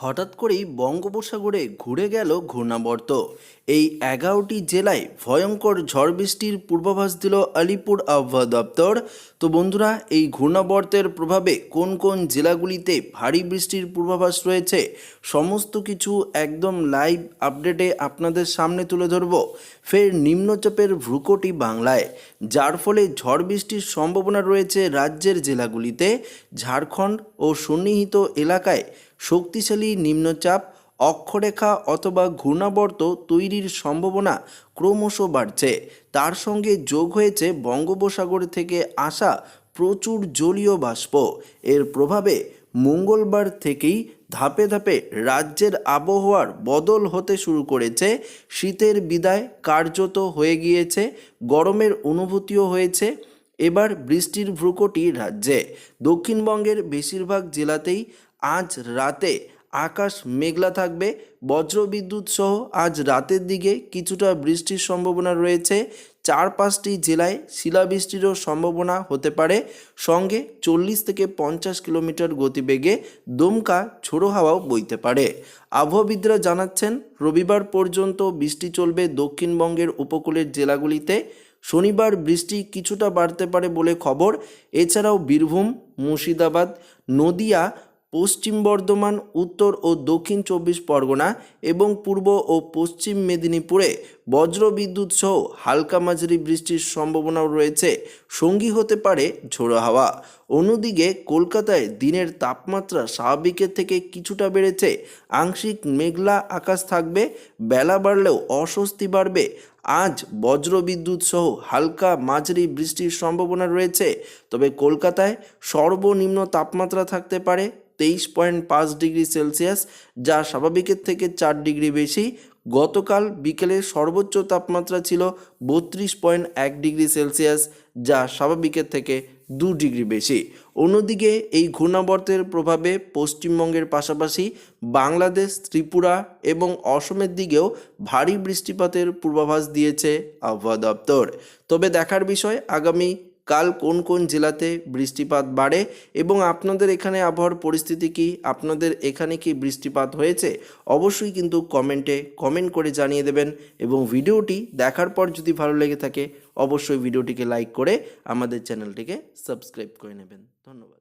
হঠাৎ করেই বঙ্গোপসাগরে ঘুরে গেল ঘূর্ণাবর্ত। এই এগারোটি জেলায় ভয়ঙ্কর ঝড় বৃষ্টির পূর্বাভাস দিল আলিপুর আবহাওয়া দপ্তর। তো বন্ধুরা, এই ঘূর্ণাবর্তের প্রভাবে কোন কোন জেলাগুলিতে ভারী বৃষ্টির পূর্বাভাস রয়েছে, সমস্ত কিছু একদম লাইভ আপডেটে আপনাদের সামনে তুলে ধরব। ফের নিম্নচাপের ভ্রুকটি বাংলায়, যার ফলে ঝড় বৃষ্টির সম্ভাবনা রয়েছে রাজ্যের জেলাগুলিতে। ঝাড়খণ্ড ও সন্নিহিত এলাকায় শক্তিশালী নিম্নচাপ, অক্ষরেখা অথবা ঘূর্ণাবর্ত তৈরির সম্ভাবনা ক্রমশ বাড়ছে। তার সঙ্গে যোগ হয়েছে বঙ্গোপসাগর থেকে আসা প্রচুর জলীয় বাষ্প। এর প্রভাবে মঙ্গলবার থেকেই ধাপে ধাপে রাজ্যের আবহাওয়ার বদল হতে শুরু করেছে। শীতের বিদায় কার্যত হয়ে গিয়েছে, গরমের অনুভূতিও হয়েছে। এবার বৃষ্টির ভ্রুকটি রাজ্যে। দক্ষিণবঙ্গের বেশিরভাগ জেলাতেই আজ রাতে আকাশ মেঘলা থাকবে, বজ্রবিদ্যুৎ সহ আজ রাতের দিকে কিছুটা বৃষ্টির সম্ভাবনা রয়েছে। চার পাঁচটি জেলায় শিলাবৃষ্টিরও সম্ভাবনা হতে পারে। সঙ্গে চল্লিশ থেকে পঞ্চাশ কিলোমিটার গতিবেগে দমকা ঝোড়ো হাওয়াও বইতে পারে। আবহাওয়াবিদরা জানাচ্ছেন, রবিবার পর্যন্ত বৃষ্টি চলবে দক্ষিণবঙ্গের উপকূলের জেলাগুলিতে। শনিবার বৃষ্টি কিছুটা বাড়তে পারে বলে খবর। এছাড়াও বীরভূম, মুর্শিদাবাদ, নদিয়া পশ্চিম বর্ধমান, উত্তর ও দক্ষিণ চব্বিশ পরগনা এবং পূর্ব ও পশ্চিম মেদিনীপুরে বজ্রবিদ্যুৎ সহ হালকা মাঝারি বৃষ্টির সম্ভাবনাও রয়েছে। সঙ্গী হতে পারে ঝোড়ো হাওয়া। অন্যদিকে কলকাতায় দিনের তাপমাত্রা স্বাভাবিকের থেকে কিছুটা বেড়েছে। আংশিক মেঘলা আকাশ থাকবে, বেলা বাড়লেও অস্বস্তি বাড়বে। আজ বজ্রবিদ্যুৎ সহ হালকা মাঝারি বৃষ্টির সম্ভাবনা রয়েছে। তবে কলকাতায় সর্বনিম্ন তাপমাত্রা থাকতে পারে তেইশ পয়েন্ট পাঁচ ডিগ্রি সেলসিয়াস, যা স্বাভাবিকের থেকে চার ডিগ্রি বেশি। গতকাল বিকেলে সর্বোচ্চ তাপমাত্রা ছিল বত্রিশ পয়েন্ট এক ডিগ্রি সেলসিয়াস, যা স্বাভাবিকের থেকে দু ডিগ্রি বেশি। অন্যদিকে এই ঘূর্ণাবর্তের প্রভাবে পশ্চিমবঙ্গের পাশাপাশি বাংলাদেশ, ত্রিপুরা এবং অসমের দিকেও ভারী বৃষ্টিপাতের পূর্বাভাস দিয়েছে আবহাওয়া দপ্তর। তবে দেখার বিষয়, আগামী কাল কোন কোন জেলাতে বৃষ্টিপাত বাড়ে এবং আপনাদের এখানে আবহাওয়ার পরিস্থিতি কি? আপনাদের এখানে কি বৃষ্টিপাত হয়েছে? অবশ্যই কিন্তু কমেন্টে কমেন্ট করে জানিয়ে দেবেন এবং ভিডিওটি দেখার পর যদি ভালো লেগে থাকে, অবশ্যই ভিডিওটিকে লাইক করে আমাদের চ্যানেলটিকে সাবস্ক্রাইব করে নেবেন। ধন্যবাদ।